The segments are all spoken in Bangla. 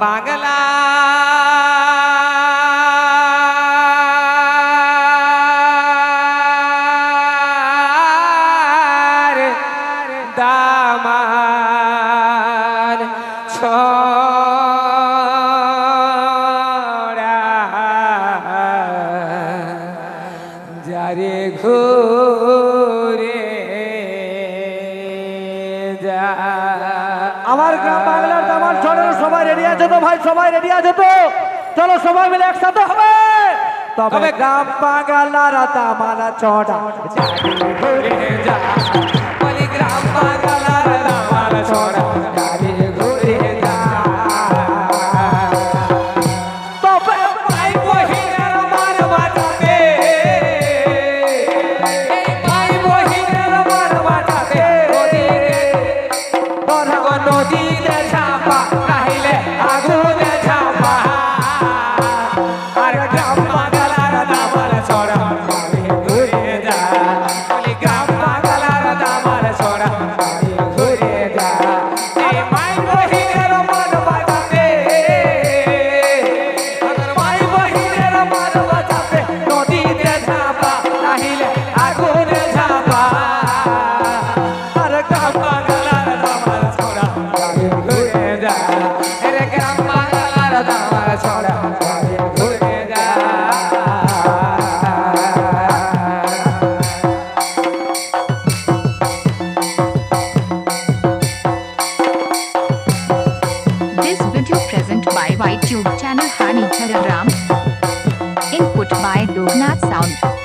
বাংলা দামান ছড়া যারে ঘুরে যা আমার গ্রাম বাংলার আমার শহরের সবাই রেডি আছে তো ভাই? সবাই রেডি আছে তো? চলো সবাই মিলে একসাথে হবে। তবে গ্রাম বাংলার তামালা চড়া আর গ্রাম YouTube channel Hani Ram. Input by Lognath Sound.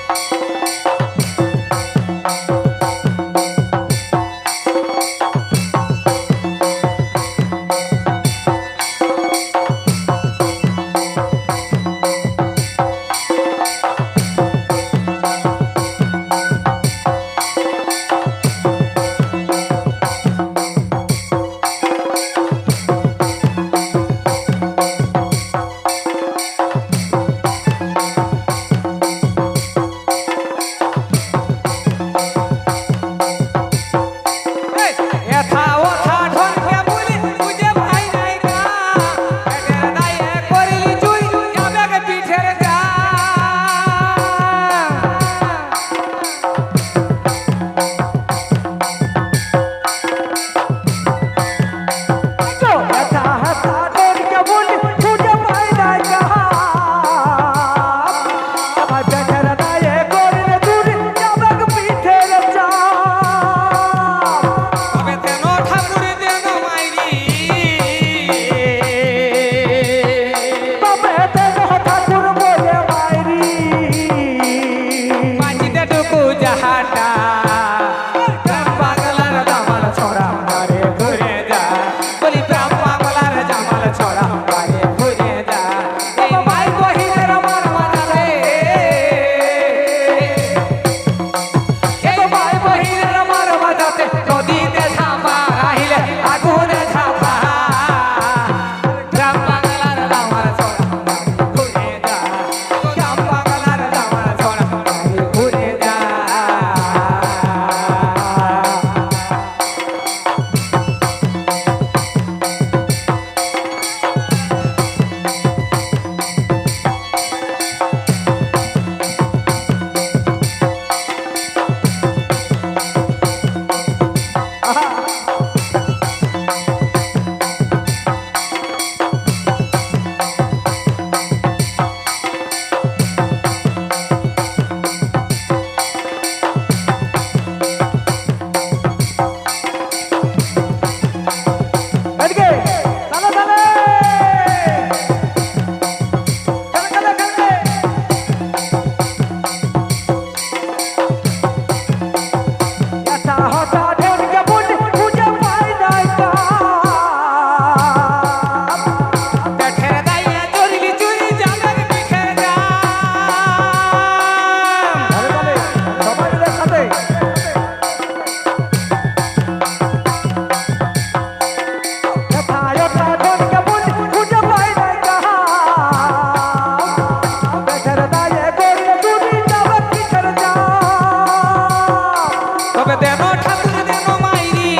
তবে দেন ঠাকুর দেন মাইরি।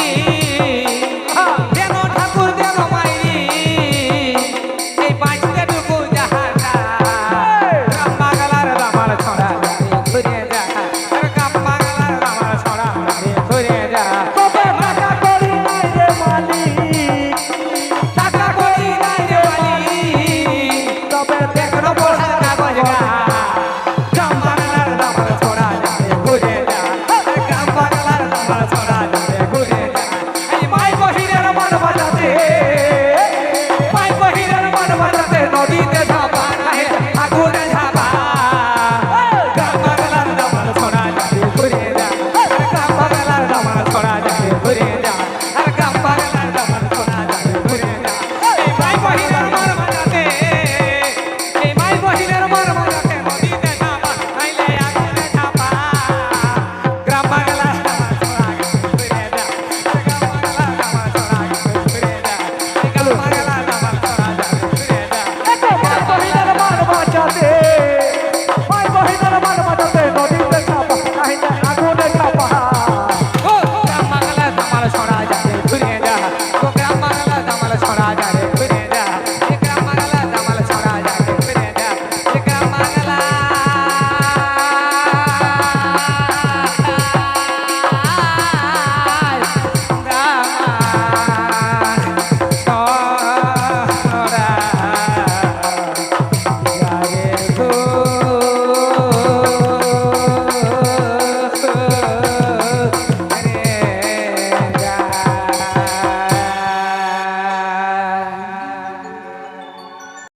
হ্যাঁ, দেন ঠাকুর দেন মাইরি। এই বাঁচতে ডুবু দেখা গাম্মা গালার দামার ছড়া ঘুরে দেখা গাম্মা গালার দামার ছড়া ঘুরে দেখা তবে টাকা করি নাই রে মালি টাকা করি নাই রে মালি তবে দেখ